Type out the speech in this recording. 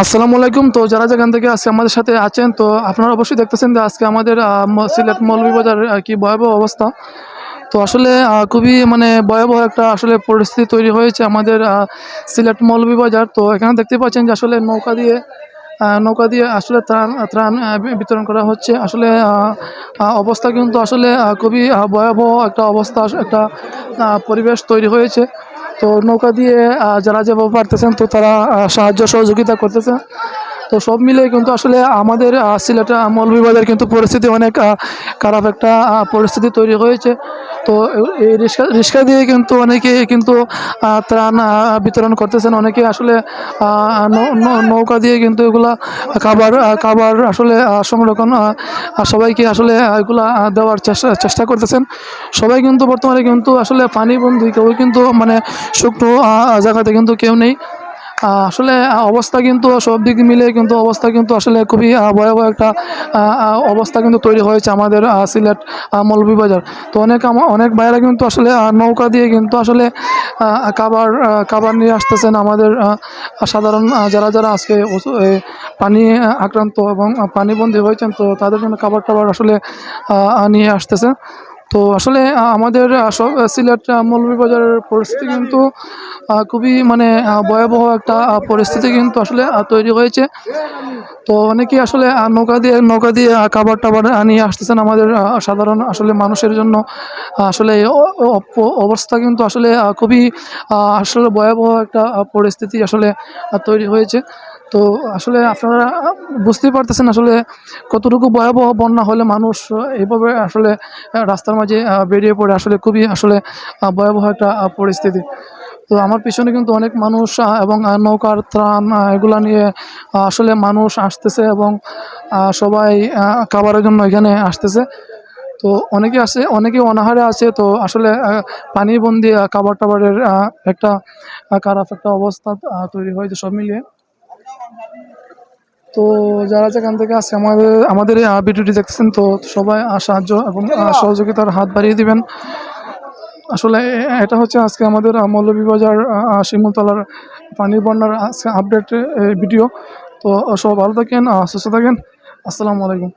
আসসালামু আলাইকুম। তো যারা যেখান থেকে আজকে আমাদের সাথে আছেন, তো আপনারা অবশ্যই দেখতেছেন যে আজকে আমাদের সিলেট মৌলভীবাজার কি ভয়াবহ অবস্থা। তো আসলে খুবই মানে ভয়াবহ একটা আসলে পরিস্থিতি তৈরি হয়েছে আমাদের সিলেট মৌলভীবাজার। তো এখানে দেখতে পাচ্ছেন যে আসলে নৌকা দিয়ে নৌকা দিয়ে আসলে ত্রাণ ত্রাণ বিতরণ করা হচ্ছে। আসলে অবস্থা কিন্তু আসলে খুবই ভয়াবহ একটা অবস্থা, একটা পরিবেশ তৈরি হয়েছে। তো নৌকা দিয়ে যারা যেভাবে পারতেছেন তো তারা সাহায্য সহযোগিতা করতেছে। তো সব মিলে কিন্তু আসলে আমাদের আহ, সিলেটের মৌলভীবাজার কিন্তু পরিস্থিতি অনেক খারাপ একটা পরিস্থিতি তৈরি হয়েছে। তো এই রিক্সা রিক্সা দিয়ে কিন্তু অনেকে কিন্তু ত্রাণ বিতরণ করতেছেন। অনেকে আসলে নৌকা দিয়ে কিন্তু এগুলা খাবার খাবার আসলে সংরক্ষণ সবাইকে আসলে এগুলা দেওয়ার চেষ্টা চেষ্টা করতেছেন। সবাই কিন্তু বর্তমানে কিন্তু আসলে পানি বন্ধু কেউ কিন্তু মানে শুকনো জায়গাতে কিন্তু কেউ নেই। আসলে অবস্থা কিন্তু সব দিক মিলে কিন্তু অবস্থা কিন্তু আসলে খুবই ভয়াবহ একটা অবস্থা কিন্তু তৈরি হয়েছে আমাদের সিলেট মৌলভীবাজার তো অনেক অনেক বাইরে কিন্তু আসলে নৌকা দিয়ে কিন্তু আসলে খাবার খাবার নিয়ে আসতেছেন আমাদের সাধারণ যারা যারা আজকে পানি আক্রান্ত এবং পানিবন্দী হয়েছেন, তো তাদের জন্য খাবার টাবার আসলে নিয়ে আসতেছে। তো আসলে আমাদের সিলেট মৌলভীবাজারের পরিস্থিতি কিন্তু খুবই মানে ভয়াবহ একটা পরিস্থিতি কিন্তু আসলে তৈরি হয়েছে। তো অনেকেই আসলে নৌকা দিয়ে নৌকা দিয়ে খাবার টাবার নিয়ে আসতেছেন আমাদের সাধারণ আসলে মানুষের জন্য। আসলে অবস্থা কিন্তু আসলে খুবই আসলে ভয়াবহ একটা পরিস্থিতি আসলে তৈরি হয়েছে। তো আসলে আপনারা বুঝতেই পারতেছেন আসলে কতটুকু ভয়াবহ বন্যা হলে মানুষ এইভাবে আসলে রাস্তার মাঝে বেরিয়ে পড়ে আসলে খুবই আসলে ভয়াবহ একটা পরিস্থিতি। তো আমার পিছনে কিন্তু অনেক মানুষ এবং নৌকার ত্রাণ এগুলা নিয়ে আসলে মানুষ আসতেছে এবং সবাই খাবারের জন্য এখানে আসতেছে। তো অনেকে আছে, অনেকে অনাহারে আছে, তো আসলে পানিবন্দি খাবার টাবারের একটা খারাপ একটা অবস্থা তৈরি হয়েছে সব মিলিয়ে। তো যারা যেখান থেকে আছে, আমাদের আমাদের এই ভিডিওটি দেখছেন তো সবাই সাহায্য এবং সহযোগিতার হাত বাড়িয়ে দিবেন। আসলে এটা হচ্ছে আজকে আমাদের মৌলভী মৌলভীবাজার শিমুলতলার পানি বন্যার আজকে আপডেট ভিডিও। তো সব ভালো থাকেন সুস্থ থাকেন। আসসালামু আলাইকুম।